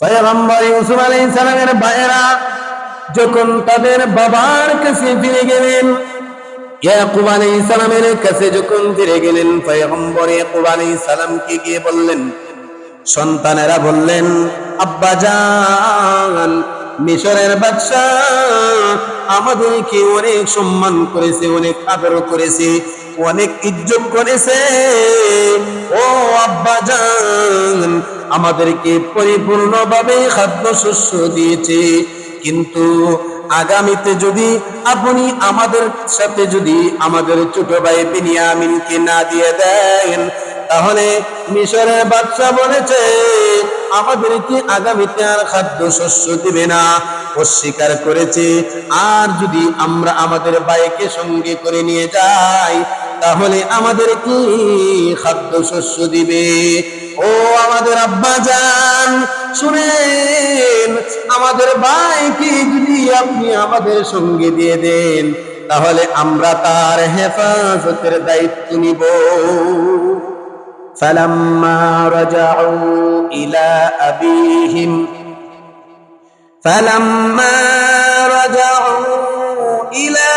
পয়গম্বর ইউসুফ আলী ইসলামের ভাইয়েরা, যখন তাদের বাবার কাছে ফিরে গেলেন, ইয়াকুব আলী ইসলামের কাছে যখন ফিরে গেলেন, পয়গম্বর ইয়াকুব আলী ইসলামকে গিয়ে বললেন, সন্তানেরা বললেন, আব্বা জান মিশরের বাদশাহ আমাদেরকে অনেক সম্মান করেছে, অনেক আদর করেছে, অনেক ইজ্জত করেছে। ও আব্বা জান, আমাদেরকে পরিপূর্ণভাবে খাদ্য শস্য দিয়েছে। কিন্তু আগামীতে যদি আপনি আমাদের সাথে যদি আমাদের ছোট ভাই বিনিয়ামিনকে না দিয়ে দেন তাহলে মিশরের বাচ্চা বলেছে আমাদেরকে আগামীতে আর খাদ্য শস্য দিবে না? অস্বীকার করেছে, আর যদি আমরা আমাদের বাইকে সঙ্গে করে নিয়ে যাই, তাহলে আমাদের কি খাদ্য শস্য দিবে? ও আমাদের আব্বা যান শুনেন, আমাদের বাইকে যদি আপনি আমাদের সঙ্গে দিয়ে দেন, তাহলে আমরা তার হেফাজতের দায়িত্ব নিব। فلما رجعوا إلى أبيهم فلما رجعوا إلى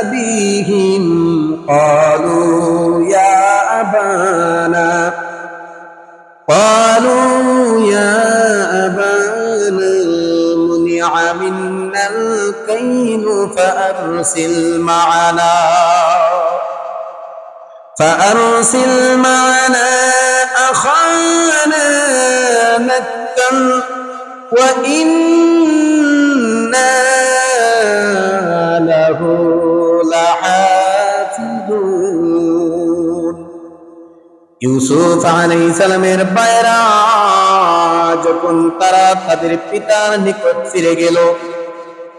أبيهم قالوا يا أبانا قالوا يا أبانا منع منا الكيل فأرسل معنا. فأرسل معنا أخانا نكا وإنا له لحافظون ইউসুফ আলাইহিস সালামের বাইরা যখন তারা তাদের পিতার নিকট ফিরে গেল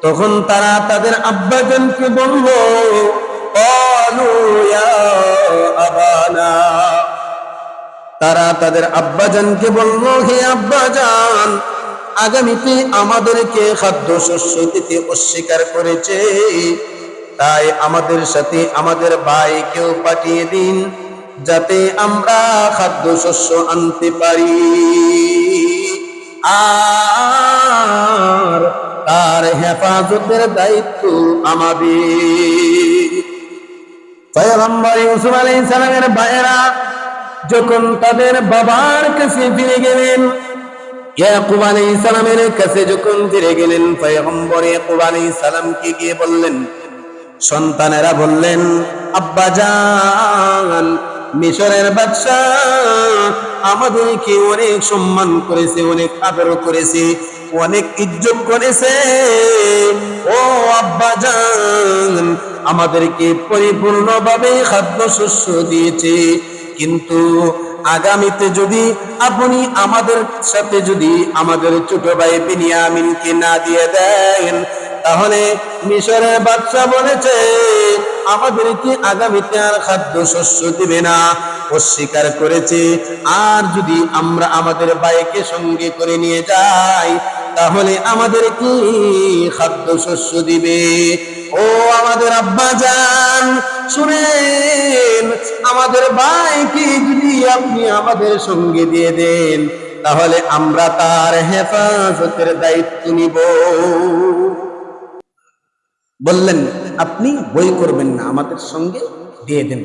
তখন তারা তাদের আব্বাজানকে বলল قالوا يا তারা তাদের আব্বাজানকে বলল, হে আব্বাজান, আগামীতে আমাদেরকে খাদ্য শস্য দিতে অস্বীকার করেছে। তাই আমাদের সাথে আমাদের ভাইকেও পাঠিয়ে দিন, যাতে আমরা খাদ্য শস্য আনতে পারি। আর তার হেফাজতের দায়িত্ব আমাদের। পয়গম্বর সালামের ভাইয়েরা, যখন তাদের বাবার কাছে ফিরে গেলেন, ইয়াকুব সালামের কাছে যখন ফিরে গেলেন, পয়গম্বর ইয়াকুব আলাইহিস সালামকে গিয়ে বললেন, সন্তানেরা বললেন, আব্বা জান, মিশরের বাদশাহ আমাদেরকে অনেক সম্মান করেছে, অনেক আদর করেছে, অনেক ইজ্জত করেছে। ও আব্বা জান আমাদেরকে পরিপূর্ণভাবে খাদ্য শস্য দিয়েছে। কিন্তু আগামীতে যদি আপনি আমাদের সাথে যদি আমাদের ছোট ভাই বিনিয়ামিনকে না দিয়ে দেন, তাহলে মিশরের বাচ্চা বলেছে, আমাদেরকে আগামীতে আর খাদ্য শস্য দিবে না। অস্বীকার করেছে, আর যদি আমরা আমাদের ভাইকে সঙ্গে করে নিয়ে যাই, তাহলে আমাদের কি খাদ্য শস্য দিবে। ও আমাদের আব্বা যান শুনেন, আমাদের ভাইকে যদি আপনি আমাদের সঙ্গে দিয়ে দেন, তাহলে আমরা তার হেফাজতের দায়িত্ব নিব। বললেন, আপনি বই করবেন না, আমাদের সঙ্গে দিয়ে দেন।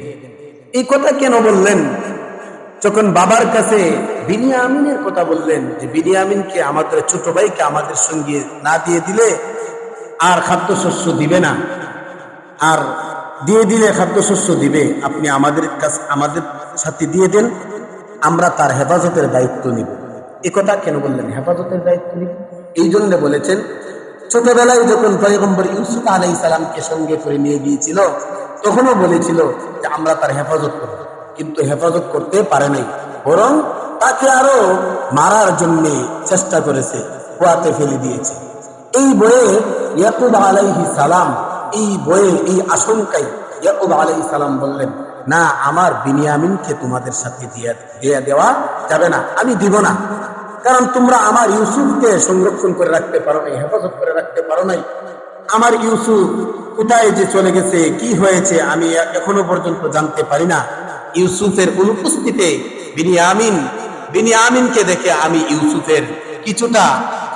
এই কথা কেন বললেন? যখন বাবার কাছে বিনিয়ামিনের কথা বললেন, যে বিনিয়ামিনকে আমাদের ছোট ভাইকে আমাদের সঙ্গে না দিয়ে দিলে আর খাদ্যশস্য দিবে না। আর দিয়ে দিলে খাদ্যশস্য দিবে। আপনি আমাদের কাছে, আমাদের সাথে দিয়ে দেন, আমরা তার হেফাজতের দায়িত্ব নিব। এ কথা কেন বললেন? হেফাজতের দায়িত্ব নিব। এই জন্য বলেছেন, ছোটবেলায় যখন পয়গম্বর ইউসুফ আলাই সালামকে সঙ্গে করে নিয়ে গিয়েছিল, তখনও বলেছিল যে আমরা তার হেফাজত করব। কিন্তু হেফাজত করতে পারে নাই। বরং তাকে আরও মারার জন্য চেষ্টা করেছে, কুয়াতে ফেলে দিয়েছে। এই বইয়ে ইয়াকুব আলাইহি সালাম, এই বইয়ে এই আশঙ্কায় ইয়াকুব আলাইহি সালাম বললেন, না, আমার বিনিয়ামিনকে তোমাদের সাথে দিয়ে দেওয়া যাবে না, আমি দিব না। কারণ তোমরা আমার ইউসুফকে সংরক্ষণ করে রাখতে পারো নাই, হেফাজত করে রাখতে পারো নাই। আমার ইউসুফ কোথায় যে চলে গেছে, কি হয়েছে, আমি এখনও পর্যন্ত জানতে পারি না। ইউসুফের অনুপস্থিতিতে বিনিয়ামিন, বিনিয়ামিনকে দেখে আমি ইউসুফের কিছুটা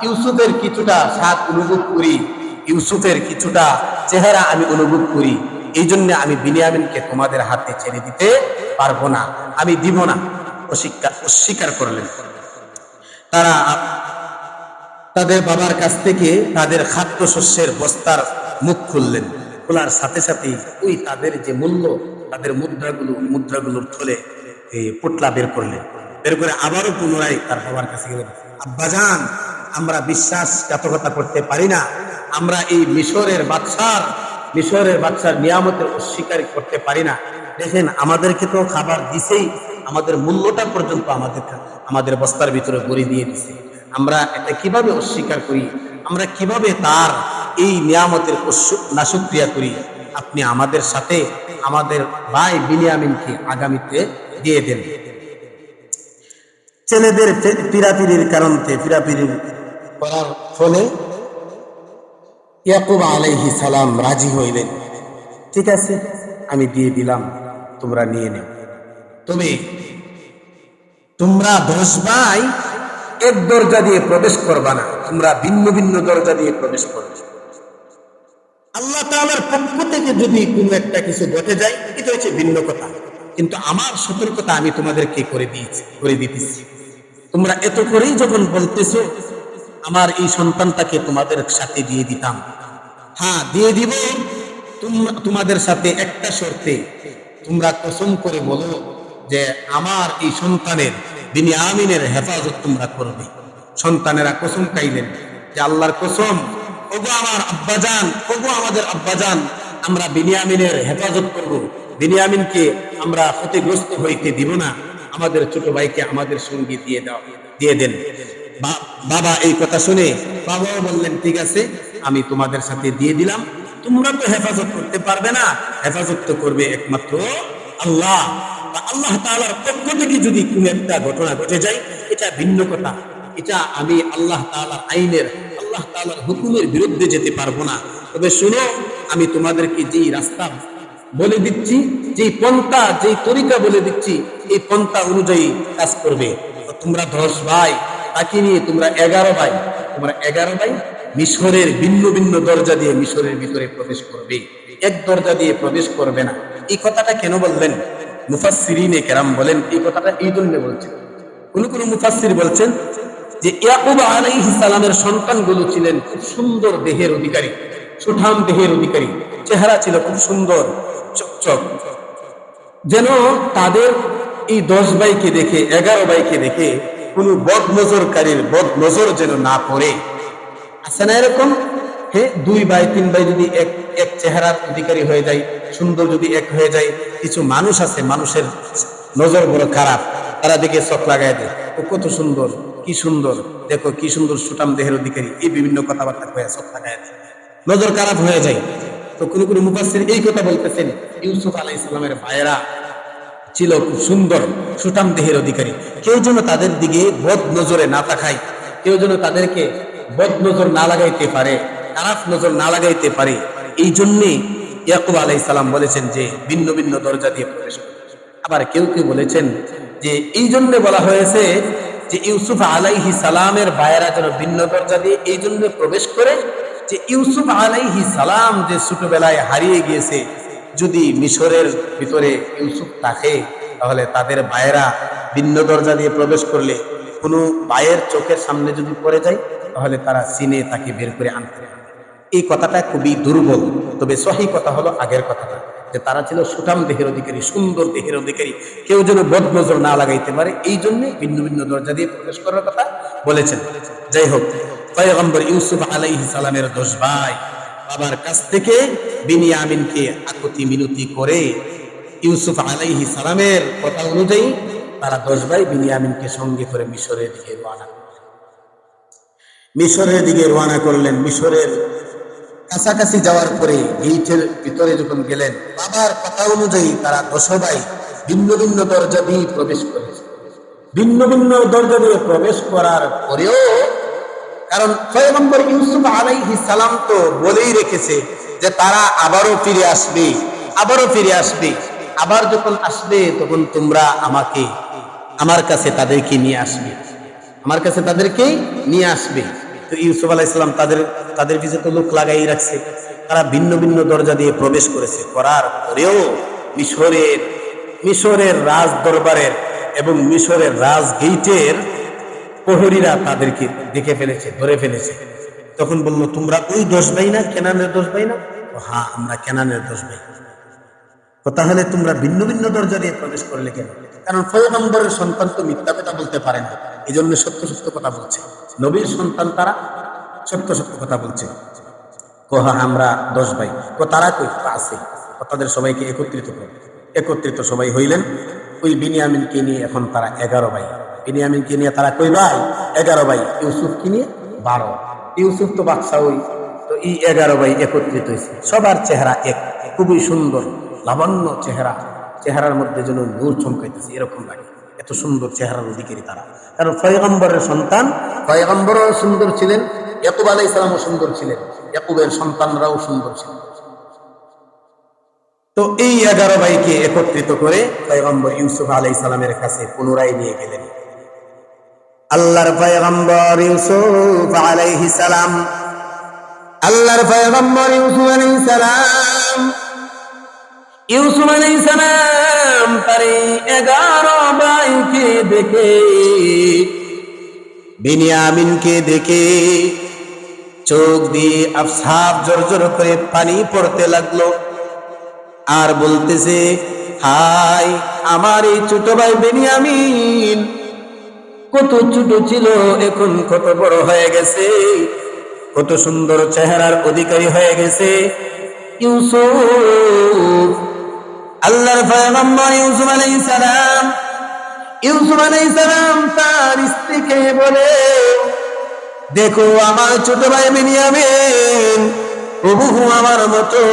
ইউসুফের কিছুটা স্বাদ অনুভব করি, ইউসুফের কিছুটা চেহারা আমি অনুভব করি, এই জন্য আমি বিনিয়ামিনকে তোমাদের হাতে ছেড়ে দিতে পারব না, আমি দিব না, অস্বীকার অস্বীকার করলেন। তারা তাদের বাবার কাছ থেকে তাদের খাদ্যশস্যের বস্তার মুখ খুললেন, খোলার সাথে সাথে ওই তাদের যে মূল্য, তাদের মুদ্রাগুলো, মুদ্রাগুলোর থলে পোটলা বের করলেন। বের করে আবারও পুনরায় তার বাবার কাছে গেলেন। আব্বাজান আমরা বিশ্বাসঘাতকতা করতে পারি না। আমরা এই মিশরের বাদশার, মিশরের বাচ্চার নিয়ামতের অস্বীকার করতে পারি না। দেখেন, আমাদেরকে তো খাবার দিছেই, আমাদের মূল্যটা পর্যন্ত আমাদের আমাদের বস্তার ভিতরে গড়ে দিয়ে দিছে। আমরা এটা কীভাবে অস্বীকার করি? আমরা কীভাবে তার এই নিয়ামতের নাশুক্রিয়া করি? আপনি আমাদের সাথে আমাদের ভাই বিনিয়ামিনকে আগামীতে দিয়ে দেন। ছেলেদের পিরাপিরির কারণতে পিরাপিরির করার ফলে ইয়াকুব আলাইহি সালাম রাজি হইলেন। ঠিক আছে, আমি দিয়ে দিলাম, তোমরা নিয়ে নেও। তুমি তোমরা দশ ভাই এক দরজা দিয়ে প্রবেশ করবা না, তোমরা ভিন্ন ভিন্ন দরজা দিয়ে প্রবেশ করবে। আল্লাহ তাআলার পক্ষ থেকে যদি কোনো একটা কিছু ঘটে যায়, এটা হচ্ছে ভিন্ন কথা। কিন্তু আমার সতর্কতা আমি তোমাদেরকে করে দিয়েছি, করে দিতেছি। তোমরা এত করেই যখন বলতেছো আমার এই সন্তানটাকে তোমাদের সাথে দিয়ে দিতাম। হ্যাঁ দিয়ে দিব। তোমাদের সাথে একটা শর্তে। তোমরা কসম করে বলো যে আমার এই সন্তানের বিনিয়ামিনের হেফাজত তোমরা করবে। সন্তানেরা কসম খাইলেন যে আল্লাহর কসম, ওগো আমার আব্বাজান, ওগো আমাদের আব্বাজান, আমরা বিনিয়ামিনের হেফাজত করব। বিনিয়ামিনকে আমরা ক্ষতিগ্রস্ত হইতে দিব না। আমাদের ছোট ভাইকে আমাদের সঙ্গে দিয়ে দাও, দিয়ে দেন। বাবা এই কথা শুনে বাবাও বললেন, ঠিক আছে, আমি তোমাদের সাথে দিয়ে দিলাম। তোমরা তো হেফাজত করতে পারবে না। হেফাজত তো করবে একমাত্র আল্লাহ। আল্লাহ তাআলার পক্ষ থেকে যদি কোনো একটা ঘটনা ঘটে যায়, এটা ভিন্ন কথা। এটা আমি আল্লাহ তাআলার আইনের, আল্লাহ তাআলার হুকুমের বিরুদ্ধে যেতে পারব না। তবে শুনো, আমি তোমাদেরকে যেই রাস্তা বলে দিচ্ছি, যেই পন্থা, যেই তরিকা বলে দিচ্ছি, এই পন্থা অনুযায়ী কাজ করবে। তোমরা দশ ভাই তাকে নিয়ে তোমরা এগারো ভাই, তোমরা এগারো ভাই মিশরের ভিন্ন ভিন্ন দরজা দিয়ে মিশরের ভিতরে প্রবেশ করবে। এক দরজা দিয়ে প্রবেশ করবে না। এই কথাটা কেন বললেন? মুফাসসিরিনে কেরাম বলেন, এই কথাটা এই জন্য বলছেন। কোন কোন মুফাসসির বলছেন যে, ইয়াকুব আলাইহিস সালামের সন্তানগুলো ছিলেন খুব সুন্দর দেহের অধিকারী, সুঠাম দেহের অধিকারী, চেহারা ছিল খুব সুন্দর, চকচক। যেন তাদের এই দশ ভাইকে দেখে, এগারো ভাইকে দেখে কোন বদ নজরকারীর বদ নজর যেন না পড়ে। আছে না এরকম? হ্যাঁ দুই ভাই, তিন ভাই যদি এক এক চেহারার অধিকারী হয়ে যায়, সুন্দর যদি এক হয়ে যায়, কিছু মানুষ আছে, মানুষের নজর বড় খারাপ, তারা দেখে চোখ লাগায় দেয়, ও কত সুন্দর, কি সুন্দর, দেখো কি সুন্দর সুটাম দেহের অধিকারী। এই বিভিন্ন কথাবার্তা হয়ে চোখ লাগায় দেয়। নজর খারাপ হয়ে যায়। তো কোনো কোনো মুফাসসির এই কথা বলতেছেন, ইউসুফ আলাই ভাইয়েরা ছিল খুব সুন্দর, সুঠাম দেহের অধিকারী কেউ যেন তাদের দিকে বদ নজরে না তাকায়, কেউ যেন তাদেরকে বদ নজর না লাগাইতে পারে খারাপ নজর না লাগাইতে পারে এই জন্যে ইয়াকুব আলাই সালাম বলেছেন যে, ভিন্ন ভিন্ন দরজা দিয়ে প্রবেশ। আবার কেউ কেউ বলেছেন যে, এই জন্য বলা হয়েছে যে, ইউসুফ আলাইহি সালামের বায়েরা যেন ভিন্ন দরজা দিয়ে এই জন্য প্রবেশ করে যে, ইউসুফ আলাইহি সালাম যে ছোটবেলায় হারিয়ে গিয়েছে যদি মিশরের ভিতরে ইউসুফ থাকে, তাহলে তাদের বায়েরা ভিন্ন দরজা দিয়ে প্রবেশ করলে, কোনো বায়ের চোখের সামনে যদি পড়ে যায়, তাহলে তারা সিনে তাকে বের করে আনতে এই কথাটা খুবই দুর্বল, তবে সহি কথা হলো আগের কথাটা, যে তারা ছিল সুঠাম দেহের অধিকারী, সুন্দর দেহের অধিকারী। কেউ যেন বদ নজর না লাগাইতে পারে, এই জন্য ভিন্ন ভিন্ন দরজা দিয়ে প্রবেশ করার কথা বলেছেন। যাই হোক ইউসুফ আলাইহিস সালামের দোষ ভাই বাবার কাছ থেকে বিনিয়ামিনকে আকুতি মিনতি করে ইউসুফ আলাইহি সালামের কথা অনুযায়ী তারা দশ ভাই বিনিয়ামিনকে সঙ্গে করে মিশরের দিকে রওনা মিশরের দিকে রওনা করলেন। মিশরের কাছাকাছি যাওয়ার পরে গেইটের ভিতরে যখন গেলেন, বাবার কথা অনুযায়ী তারা দশ ভাই ভিন্ন ভিন্ন দরজা দিয়ে প্রবেশ করেছে। ভিন্ন ভিন্ন দরজা দিয়ে প্রবেশ করার পরেও কারণ পয়গম্বর ইউসুফ আলাইহিস সালাম তো বলেই রেখেছে যে তারা আবারও ফিরে আসবে, আবারও ফিরে আসবে, আবার যখন আসবে তখন তোমরা আমাকে, আমার কাছে তাদেরকে নিয়ে আসবে, আমার কাছে তাদেরকে নিয়ে আসবে। তো ইউসুফ আলাহ ইসলাম তাদের তাদের পিছে তো লোক লাগাই রাখছে, তারা ভিন্ন ভিন্ন দরজা দিয়ে প্রবেশ করেছে। করার পরেও মিশরের মিশরের রাজ দরবারের এবং মিশরের রাজ গেইটের প্রহরীরা তাদেরকে দেখে ফেলেছে, ধরে ফেলেছে। তখন বলল, তোমরা ওই দোষ ভাই না, কেনানের দোষ ভাই না? ও হ্যাঁ আমরা কেনানের দোষ ভাই। তাহলে তোমরা ভিন্ন ভিন্ন দরজা দিয়ে প্রবেশ করলে কেন? কারণ পয়গম্বরের সন্তান তো মিথ্যা কথা বলতে পারে না। এই জন্য সত্য সত্য কথা বলছে। নবীর সন্তান তারা সত্য সত্য কথা বলছে। কোহা আমরা দশ ভাই। তো তারা কই? আছে। তাদের সবাইকে একত্রিত করে। একত্রিত সবাই হইলেন। ওই বিনিয়ামিনকে নিয়ে এখন তারা এগারো ভাই। বিনিয়ামিনকে নিয়ে তারা কই ভাই? এগারো ভাই। ইউসুফকে নিয়ে? বারো। ইউসুফ তো বাদশা ওই। তো এই এগারো ভাই একত্রিত হয়েছে। সবার চেহারা এক। খুবই সুন্দর, লাবণ্য চেহারা। চেহারার মধ্যে যেন নূর চমকাইতেছে, এরকম লাগে। এত সুন্দর চেহারার অধিকারী তারা। কারণ ফয়গম্বরের সন্তান ফয়গম্বরও সুন্দর ছিলেন, ইয়াকুব আলাই ইসলামও সুন্দর ছিলেন। ইয়াকুবের সন্তানরাও সুন্দর ছিলেন। তো এই এগারো ভাইকে একত্রিত করে পয়গম্বর ইউসুফ আলাই সালামের কাছে পুনরায় নিয়ে গেলেন। আল্লাহর পয়গম্বর ইউসুফ আলাইহি সালাম। আল্লাহর পয়গম্বর ইউসুফ আলাইহিস সালাম। ইউসুফ আলাইহিস সালাম এই এগারো ভাইকে দেখে, বিনিয়ামিনকে দেখে চোখ দিয়ে আফসাব জর্জর করে পানি পড়তে লাগল। আর বলতেছে হাই আমার এই ছোট ভাই বেনিয়ামিন কত ছোট ছিল, এখন কত বড় হয়ে গেছে। কত সুন্দর চেহারার অধিকারী হয়ে গেছে। ইউসুফ, আল্লাহর পয়গম্বর ইউসুফ আলাইহিস সালাম, ইউসুফ আলাইহিস তার স্ত্রীকে বলে, দেখো আমার ছোট ভাই বেনিয়ামিন প্রভু আমার মতো,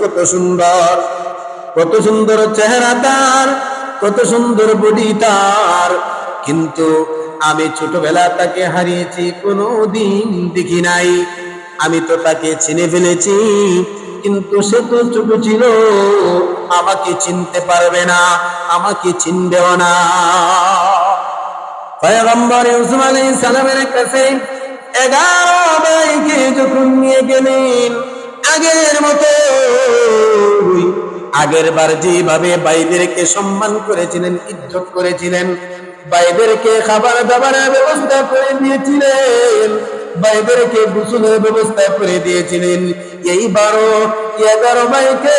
কত সুন্দর কত সুন্দর চেহারা তার, কত সুন্দর বডি তার। কিন্তু আমি ছোটবেলা তাকে হারিয়েছি কোনো দিন দেখি নাই। আমি তো তাকে চিনে ফেলেছি, কিন্তু সে তো ছোট ছিল। আমাকে চিনতে পারবে না, আমাকে চিনবেও না। পয়গম্বর ইউসুফ সালামের কাছে এগারো ভাইকে যখন নিয়ে গেলেন, আগের মতো আগের বার যেভাবে ভাইদেরকে সম্মান করেছিলেন, ইজ্জত করেছিলেন ভাইদেরকে খাবার দাবারের ব্যবস্থা করে দিয়েছিলেন। বাইবেরকে গোসলের ব্যবস্থা করে দিয়েছিলেন। এইবারও এগারো ভাইকে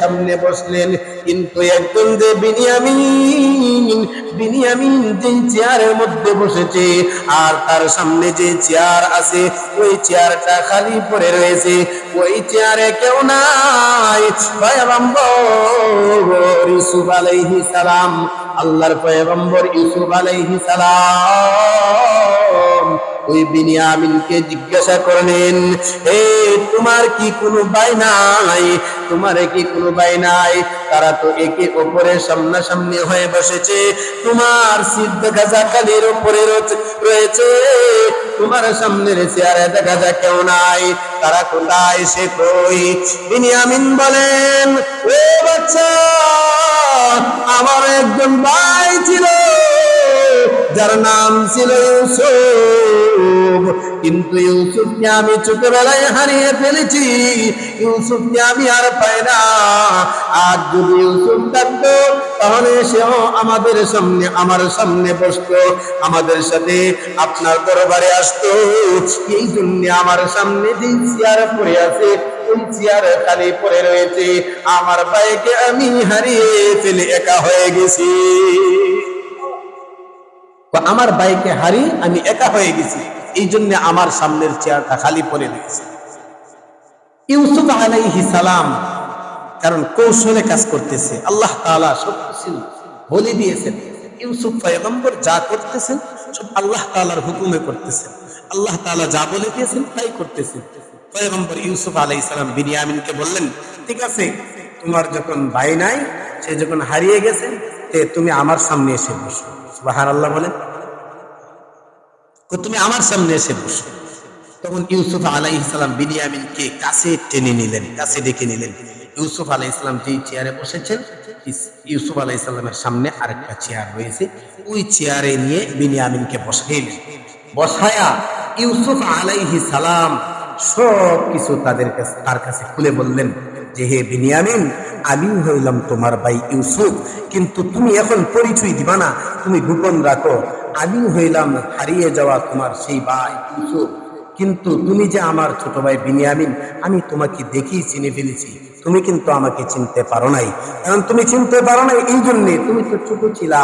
সামনে বসলেন। কিন্তু একজন যে বিনিয়ামিন বিনিয়ামিন যে চেয়ারের মধ্যে বসেছে, আর তার সামনে যে চেয়ার আছে, ওই চেয়ারটা খালি পড়ে রয়েছে। ওই চেয়ারে কেউ নাই। ইউসুফ আলাইহি সালাম, আল্লাহর পয়গম্বর ইউসুফ আলাইহি সালাম। ওই বিনিয়ামিনকে জিজ্ঞাসা করলেন, এ, তোমার কি কোনো ভাই নাই? তোমার কি কোনো ভাই নাই? তারা তো একে অপরের সামনাসামনি হয়ে বসেছে। তোমার সিদ্ধ যা কালির উপরে রয়েছে- রয়েছে। তোমার সামনের চেয়ারে দেখা যা কেউ নাই। তারা কোথায় সে কই? বিনিয়ামিন বলেন, ও বাচ্চা, আমার একজন ছিল যার নাম ছিল ইউসুফ। কিন্তু ইউসুফকে আমি ছোটবেলায় হারিয়ে ফেলেছি। ইউসুফকে আমি আর পাই না। আর যদি ইউসুফ থাকতো, তাহলে সেও আমাদের সামনে, আমার সামনে বসতো। আমাদের সাথে আপনার দরবারে আসতো। এই জন্য আমার সামনে যে চেয়ার পড়ে আছে, ওই চেয়ার খালি পড়ে রয়েছে। আমার ভাইকে আমি হারিয়ে ফেলে একা হয়ে গেছি। আমার বাইকে হারি, আমি একা হয়ে গেছি। এই জন্য আমার সামনের চেয়ারটা খালি পড়ে রয়েছে ইউসুফ আলাইহি সালাম কারণ কৌশলে কাজ করতেছে। আল্লাহ তাআলা সব কিছু বলে দিয়েছেন। ইউসুফ পয়গম্বর যা করতেছেন, সব আল্লাহ তাআলার হুকুমে করতেছেন। আল্লাহ তাআলা যা বলে দিয়েছেন, তাই করতেছেন। পয়গম্বর ইউসুফ আলাইহিস সালাম বিনিয়ামিনকে বললেন, ঠিক আছে, তোমার যখন ভাই নাই, সে যখন হারিয়ে গেছে তুমি আমার সামনে এসে বসো। সুবহানাল্লাহ বলেন। তুমি আমার সামনে এসে বসো। তখন ইউসুফ আলাইহিস সালাম বিনিয়ামিনকে কাছে টেনে নিলেন, কাছে ডেকে নিলেন। ইউসুফ আলাইহিস সালাম যেই চেয়ারে বসেছেন ইউসুফ আলাইহিস সালামের সামনে আরেকটা চেয়ার রয়েছে। ওই চেয়ারে নিয়ে বিনিয়ামিনকে বসাইলেন। বসায়া ইউসুফ আলাইহিস সালাম সব কিছু তাদের কাছে তার কাছে খুলে বললেন যে, হে বিনিয়ামিন আমি হইলাম তোমার ভাই ইউসুফ। কিন্তু তুমি এখন পরিচয় দিবা না, তুমি গোপন রাখো। আমি হইলাম হারিয়ে যাওয়া তোমার সেই ভাই ইউসুফ। কিন্তু তুমি যে আমার ছোট ভাই বিনিয়ামিন, আমি তোমাকে দেখেই চিনে ফেলেছি। তুমি কিন্তু আমাকে চিনতে পারো নাই। কারণ তুমি চিনতে পারো নাই এই জন্যে তুমি তো ছোট ছিলা।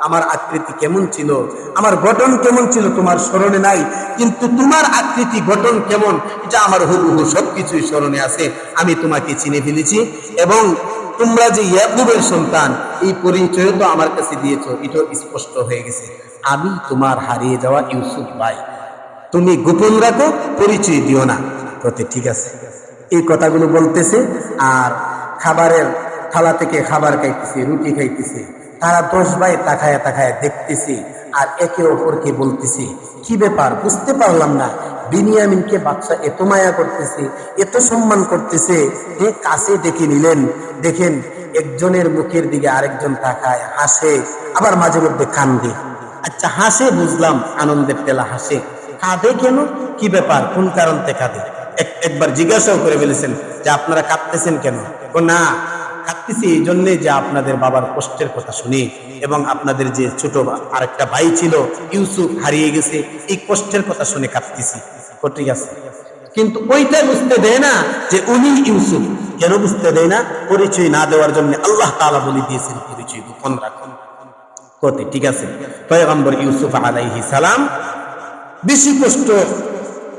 আমার আকৃতি কেমন ছিল? আমার গঠন কেমন ছিল তোমার স্মরণে নাই। কিন্তু তোমার আকৃতি গঠন কেমন, এটা আমার হুবহু সবকিছুই স্মরণে আছে। আমি তোমাকে চিনে ফেলেছি এবং তোমরা যে ইয়াকুবের সন্তান, এই পরিচয় তো আমার কাছে দিয়েছ, এটাও স্পষ্ট হয়ে গেছে। আমি তোমার হারিয়ে যাওয়া ইউসুফ ভাই। তুমি গোপন রাখো, পরিচয় দিও না। কতে ঠিক আছে। এই কথাগুলো বলতেছে আর খাবারের থালা থেকে খাবার খাইতেছে, রুটি খাইতেছে। তারা দশ ভাই তাকায় তাকায় দেখতেছে আর একে অপরকে বলতেছে, কি ব্যাপার? বুঝতে পারলাম না। বিনিয়ামিনকে বাচ্চা এত মায়া করতেছে, এত সম্মান করতেছে। এ কাছে ডেকে নিলেন। দেখেন, একজনের মুখের দিকে আরেকজন তাকায়, হাসে, আবার মাঝে মধ্যে কান্দে। আচ্ছা হাসে, বুঝলাম, আনন্দের তেলা হাসে। কাঁদে কেন? কি ব্যাপার? কোন কারণ থেকে কাঁদে একবার জিজ্ঞাসাও করে ফেলেছেন যে আপনারা কাঁদতেছেন কেন? না, কাঁদতেছি এই জন্যে যে আপনাদের বাবার কষ্টের কথা শুনি এবং আপনাদের যে ছোট আরেকটা ভাই ছিল, ইউসুফ হারিয়ে গেছে, এই কষ্টের কথা শুনে কাঁদতেছি। ঠিক আছে। কিন্তু ওইটা বুঝতে দেয় না যে উনি ইউসুফ। কেন বুঝতে দেয় না? পরিচয় না দেওয়ার জন্য আল্লাহ তাআলা বলে দিয়েছেন পরিচয় গোপন রাখুন। ঠিক আছে। পয়গম্বর ইউসুফ আলাইহি সালাম বেশি কষ্ট,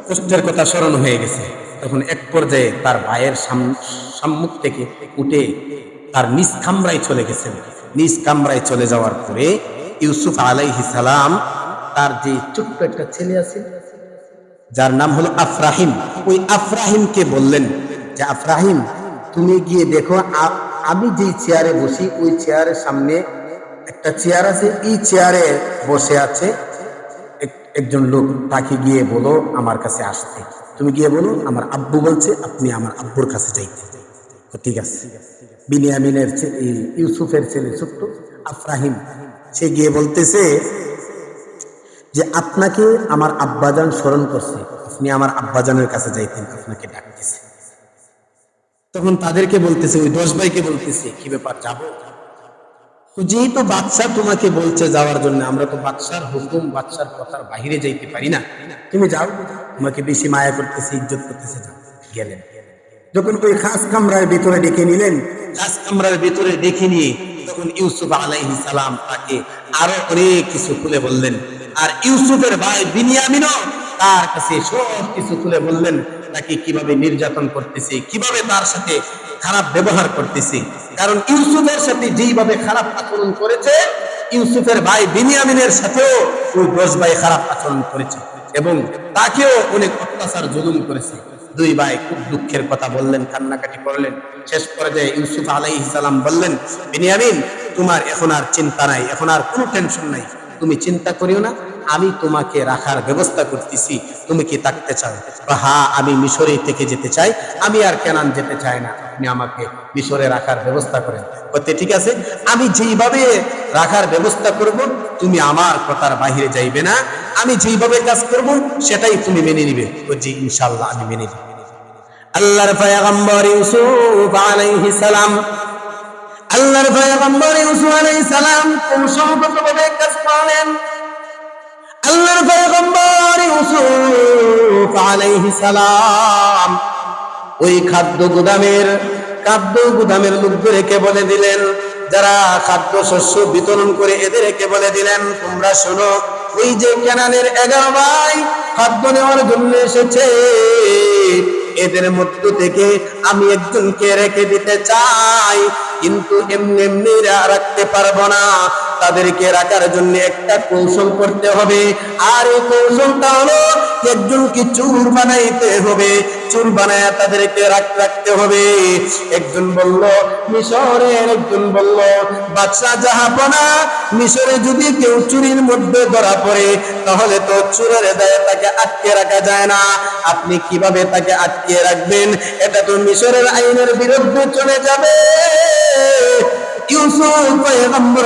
কষ্টের কথা স্মরণ হয়ে গেছে। তখন এক পর্যায়ে তার ভাইয়ের সাম- সম্মুখ থেকে উঠে তার নিজ কামরায় চলে গেছেন। নিজ কামরায় চলে যাওয়ার পরে ইউসুফ আলাইহি সালাম তার যে ছোট্ট একটা ছেলে আছে, যার নাম হলো আফরাহিম। ওই আফরাহিমকে বললেন যে, আফরাহিম, তুমি গিয়ে দেখো আমি যেই চেয়ারে বসি, ওই চেয়ারের সামনে একটা চেয়ার আছে। এই চেয়ারে বসে আছে একজন লোক তাকে গিয়ে বলো, আমার কাছে আসতে। তুমি গিয়ে বলো, আমার আব্বু বলছে, আপনি আমার আব্বুর কাছে যাইতে। ঠিক আছে। বিনিয়ামিনের ইউসুফের ছেলে ছোট্ট আফরাহিম, সে গিয়ে বলতেছে যে, আপনাকে আমার আব্বাজান স্মরণ করছে। আপনি আমার আব্বাজানের কাছে যাইতেন, আপনাকে ডাকতেছে। তখন তাদেরকে বলতেছে, ওই দশ ভাইকে বলতেছে, কি ব্যাপার, যাব? যেহেতু বাদশাহ তোমাকে বলছে যাওয়ার জন্য, আমরা তো বাচ্চার হুকুম, বাদশার কথার বাহিরে যাইতে পারি না। তুমি যাও, তোমাকে বেশি মায়া করতেছে, ইজ্জত করতেছে যাও গেলেন। যখন ওই খাস কামরার ভিতরে ডেকে নিলেন, খাস কামরার ভিতরে ডেকে নিয়ে তখন ইউসুফ আলাইহি সালাম তাকে আরও অনেক কিছু খুলে বললেন। আর ইউসুফের ভাই বিনিয়ামিনও তার কাছে সব কিছু খুলে বললেন। তাকে কীভাবে নির্যাতন করতেছে, কীভাবে তার সাথে খারাপ ব্যবহার করতেছে। কারণ ইউসুফের সাথে যেইভাবে খারাপ আচরণ করেছে, ইউসুফের ভাই বিনিয়ামিনের সাথেও ওই দশ ভাই খারাপ আচরণ করেছে এবং তাকেও অনেক অত্যাচার, জুলুম করেছে। দুই ভাই খুব দুঃখের কথা বললেন, কান্নাকাটি করলেন। শেষ করে পর্যায়ে ইউসুফ আলাইহিস সালাম বললেন, বিনিয়ামিন, তোমার এখন আর চিন্তা নাই, এখন আর কোনো টেনশন নাই। তুমি চিন্তা করিও না, আমি তোমাকে রাখার ব্যবস্থা করতেছি। তুমি কি থাকতে চাও? হ্যাঁ আমি মিশরে থেকে যেতে চাই, আমি আর কেনান যেতে চাই না। আপনি আমাকে মিশরে রাখার ব্যবস্থা করেন। বলতে ঠিক আছে, আমি যেইভাবে রাখার ব্যবস্থা করব, তুমি আমার কথার বাহিরে যাইবে না। আমি যেইভাবে কাজ করব, সেটাই তুমি মেনে নিবে। ও জি ইনশাল্লাহ আমি মেনে নিব। আল্লাহর ইউসুফ আলাইহিস সালাম আল্লাহর পয়গম্বর ইউসুফ আলাইহিস সালাম কৌশলগতভাবে কাজ করলেন আল্লাহর পয়গম্বর ইউসুফ আলাইহিস সালাম ওই খাদ্য গুদামের খাদ্য গুদামের লোকদেরকে বলে দিলেন, যারা খাদ্য শস্য বিতরণ করে এদেরকে বলে দিলেন, তোমরা শোনো, ওই যে কেনানের এগারো ভাই খাদ্য নেওয়ার জন্য এসেছে। এদের মধ্য থেকে আমি একজনকে রেখে দিতে চাই কিন্তু এমনি এমনি রাখতে পারব না। তাদেরকে রাখার জন্য একটা কৌশল করতে হবে। আর এই কৌশলটা হলো একজনকে চুর বানাইতে হবে? চুর বানায় তাদেরকে রাখ- রাখতে হবে। একজন বলল, মিশরের একজন বলল, বাদশাহ জাহাপনা, মিশরে যদি কেউ চুরির মধ্যে ধরা পড়ে, তাহলে তো চুরের দায়ে তাকে আটকে রাখা যায় না। আপনি কীভাবে তাকে আটকে রাখবেন? এটা তো মিশরের আইনের বিরুদ্ধে চলে যাবে।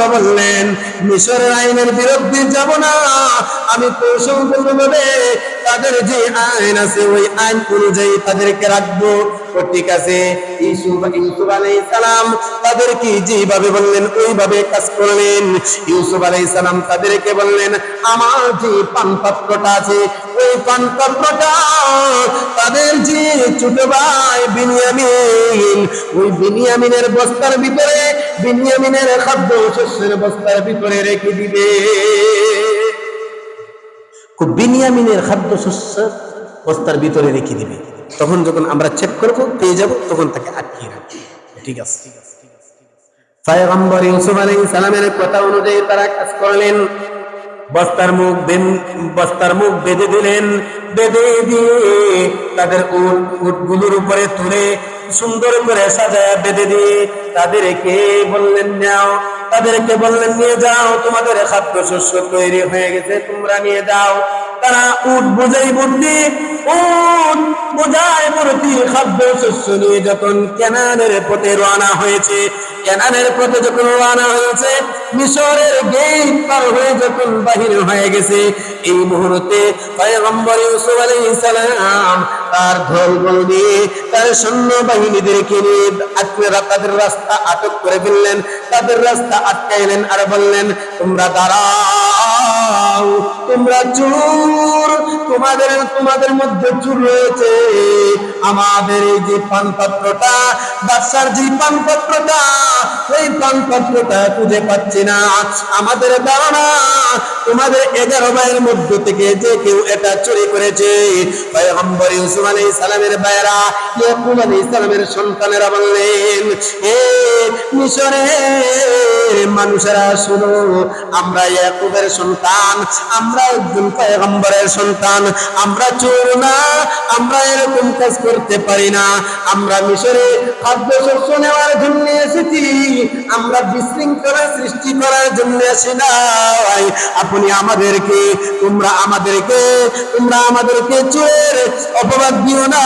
বললেন, মিশরের আইনের বিরুদ্ধে যাব না। আমি তাদের যে আইন আছে, ওই আইন অনুযায়ী তাদেরকে রাখব। ঠিক আছে যেভাবে বললেন, ওইভাবে কাজ করলেন। তাদেরকে বললেন, আমার যে পানপাত্রটা আছে, ওই পানপাত্রটা তাদের ছোট ভাই বিনিয়ামিন। ওই বিনিয়ামিনের বস্তার ভিতরে, বিনিয়ামিনের খাদ্য শস্যের বস্তার ভিতরে রেখে দিবে। বিনিয়ামিনের খাদ্য শস্য বস্তার ভিতরে রেখে দিবে। তখন যখন আমরা চেক করব, পেয়ে যাব, তখন তাকে আটকিয়ে রাখব। ঠিক আছে। পয়গম্বর ইউসুফ আলাইহিস সালামের কথা অনুযায়ী তারা কাজ করলেন। বস্তার মুখ বস্তার মুখ বেঁধে দিলেন বেঁধে দিয়ে তাদের উট উটগুলোর উপরে তুলে সুন্দর করে সাজায় বেঁধে দিয়ে তাদেরকে বললেন, নাও। তাদেরকে বললেন, নিয়ে যাও, তোমাদের খাদ্য শস্য তৈরি হয়ে গেছে, তোমরা নিয়ে যাও। তারা উট বোঝাই বুদ্ধি বোঝাই খাদ্য শস্য নিয়ে যখন কেনানের পথে রওনা হয়েছে, কেনানের পথে যখন রওনা হয়েছে, মিশরের গেট পার হয়ে যখন বাহির হয়ে গেছে, এই মুহূর্তে পয়গম্বর ইউসুফ আলাইহিস সালাম তার ঢোল নিয়ে তোমাদের মধ্যে চুর রয়েছে। আমাদের এই যে পানপাত্রটা বাদশার যে পানপাত্রটা ওই পানপাত্রটা খুঁজে পাচ্ছি না। আমাদের ধারণা, তোমাদের এগারো ভাইয়ের মধ্য থেকে যে কেউ এটা চুরি করেছে। পয়গম্বর ইউসুফ আলাইহিস সালামের ইয়াকুব আলাইহিস সালামের সন্তানেরা বললেন, এ মিশরের মানুষেরা শুনো, আমরা ইয়াকুবের সন্তান, আমরা একজন পয়গম্বরের সন্তান, আমরা চোর না, আমরা এরকম কাজ করতে পারি না। আমরা মিশরে খাদ্য শস্য নেওয়ার জন্য এসেছি, আমরা বিশৃঙ্খলা সৃষ্টি করার জন্য আসি নাই। আপনি আমাদেরকে, তোমরা আমাদেরকে তোমরা আমাদেরকে চোরের অপবাদ দিও না।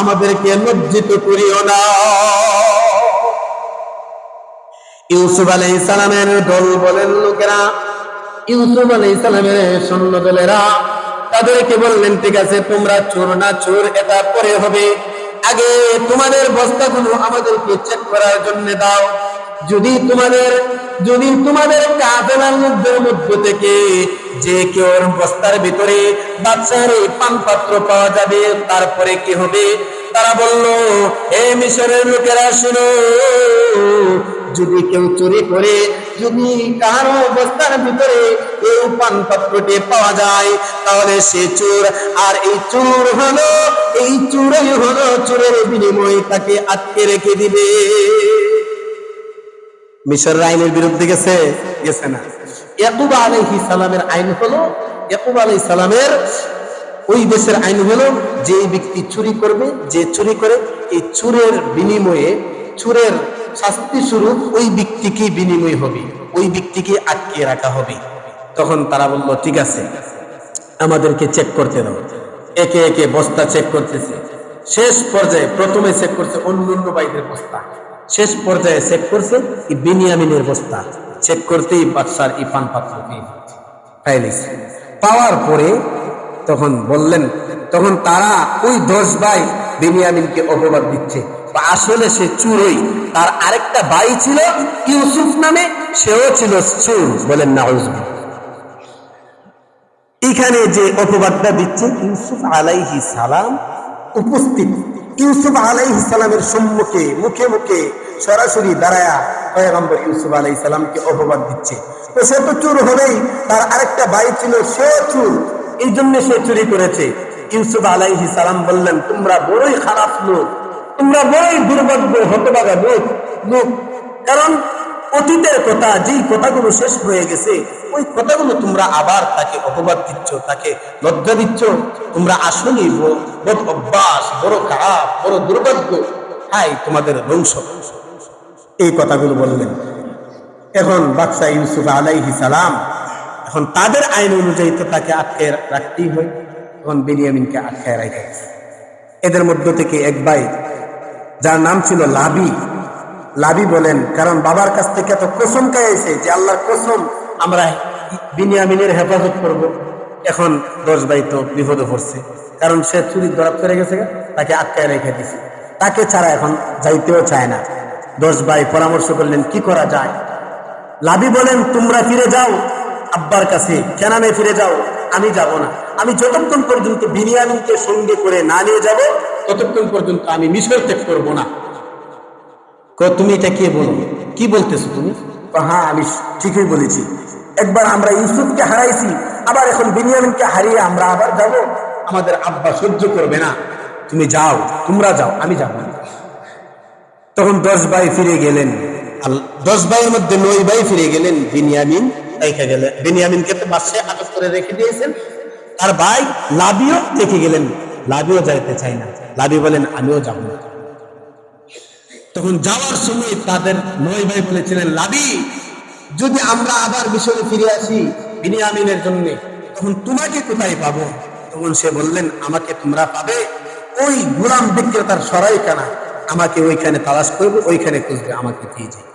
আমাদেরকে লজ্জিত করিও না। ইউসুফ আলাই সালামের দল বলেন লোকেরা, ইউসুফ আলাই সালামের সৈন্য দলেরা, তাদেরকে বললেন, ঠিক আছে, তোমরা চোর না, চোর, এটা পরে হবে। আগে তোমাদের বস্তাগুলো আমাদেরকে চেক করার জন্য দাও। যদি তোমাদের যদি তোমাদের কাফেলার মধ্যে মধ্য থেকে যে কেউ বস্তার ভিতরে বাচ্চার এই পানপাত্র পাওয়া যাবে, তারপরে কি হবে? তারা বলল, এ মিশরের লোকেরা, শুনো যদি কেউ চুরি করে, যদি কারও অবস্থার ভিতরে এই পানপাত্রটি পাওয়া যায়, তাহলে সে চোর। আর এই চোর হলো, এই চোরই হলো চোরের বিনিময়ে তাকে আটকে রেখে দিবে। মিশর আইনের বিরুদ্ধে গেছে? গেছে না। ইয়াকুব আলাইহিস সালামের আইন হলো, ইয়াকুব আলাইহিস সালামের ওই দেশের আইন হলো যে ব্যক্তি চুরি করবে, যে চুরি করে, এই চুরের বিনিময়ে চুরের শাস্তি স্বরূপ ওই ব্যক্তিকে বিনিময় হবে, ওই ব্যক্তিকে আটকে রাখা হবে। তখন তারা বলল, ঠিক আছে, আমাদেরকে চেক করতে দাও। একে একে বস্তা চেক করতেছে। শেষ পর্যায়ে প্রথমে চেক করছে অন্য অন্য বাইকের বস্তা। শেষ পর্যায়ে চেক করছে এই বিনিয়ামিনের বস্তা। চেক করতেই বাদশার এই পান পাত্র পাওয়ার পরে তখন বললেন, তখন তারা ওই দশ ভাই বিনিয়ামিনকে অপবাদ দিচ্ছে। আসলে সে চুরই। তার আরেকটা ভাই ছিল ইউসুফ নামে, সেও ছিল চুর বলেন না এখানে যে অপবাদটা দিচ্ছে, ইউসুফ আলাইহি সালাম উপস্থিত। ইউসুফ আলাইহি সালামের সম্মুখে, মুখে মুখে সরাসরি দাঁড়ায়া পয়গম্বর ইউসুফ আলাইহি সালামকে অপবাদ দিচ্ছে। তো সে তো চুর হবেই, তার আরেকটা ভাই ছিল সে চুর। এই জন্য সে চুরি করেছে। ইউসুফ আলাইহি সালাম বললেন, তোমরা বড়ই খারাপ লোক। তোমরা বড়ই দুর্ভাগ্য হতবাগা লোক লোক। কারণ অতীতের কথা, যেই কথাগুলো শেষ হয়ে গেছে, ওই কথাগুলো তোমরা আবার তাকে অপবাদ দিচ্ছ, তাকে লজ্জা দিচ্ছ। তোমরা আসলেই বড় অভ্যাস, বড় খারাপ, বড় দুর্ভাগ্য। হাই, তোমাদের বংশ এই কথাগুলো বললেন। এখন বাদশাহ ইউসুফ আলাইহি সালাম, এখন তাদের আইন অনুযায়ী তো তাকে আটকে রাখতেই হয়। এখন বেনিয়ামিনকে আটকায় রাখা। এদের মধ্য থেকে এক ভাই যার নাম ছিল লাবি। লাবি বলেন, কারণ বাবার কাছ থেকে এত কসম খাইছে যে আল্লাহর কসম আমরা বিনিয়ামিনের হেফাজত করব। এখন দশ ভাই তো বিপদে পড়ছে। কারণ সে চুরি ধরা করে গেছে তাকে আটকায় রেখে দিছে। তাকে ছাড়া এখন যাইতেও চায় না। দশ ভাই পরামর্শ করলেন, কি করা যায়? লাভি বলেন, তোমরা ফিরে যাও। আব্বার কাছে, কেনানে ফিরে যাও। আমি যাব না। আমি যতক্ষণ পর্যন্ত বিনিয়ামিনকে সঙ্গে করে না নিয়ে যাব ততক্ষণ পর্যন্ত আমি মিশর ত্যাগ করব না। তুমি এটা কে বলো? কি বলতেছো তুমি? হ্যাঁ আমি ঠিকই বলেছি। একবার আমরা ইউসুফকে হারাইছি আবার এখন বিনিয়ামিনকে হারিয়ে আমরা আবার যাব। আমাদের আব্বা সহ্য করবে না। তুমি যাও তোমরা যাও আমি যাব না। তখন দশ ভাই ফিরে গেলেন। দশ ভাইয়ের মধ্যে নয় ভাই ফিরে গেলেন বিনিয়ামিন। রেখে গেলেন বিনিয়ামিনকে তো বাসে আটক করে রেখে দিয়েছেন। তার ভাই লাবিও দেখে গেলেন, লাবিও যাইতে চাই না। লাবি বলেন, আমিও যাব না। তখন যাওয়ার সময় তাদের নয় ভাই বলেছিলেন, লাবি, যদি আমরা আবার মিশরে ফিরে আসি বিনিয়ামিনের জন্য, তখন তোমাকে কোথায় পাবো? তখন সে বললেন, আমাকে তোমরা পাবে ওই গোলাম বিক্রেতার সরাই কানা আমাকে ওইখানে তালাশ করবে, ওইখানে খুঁজবে, আমাকে পেয়ে যাবে।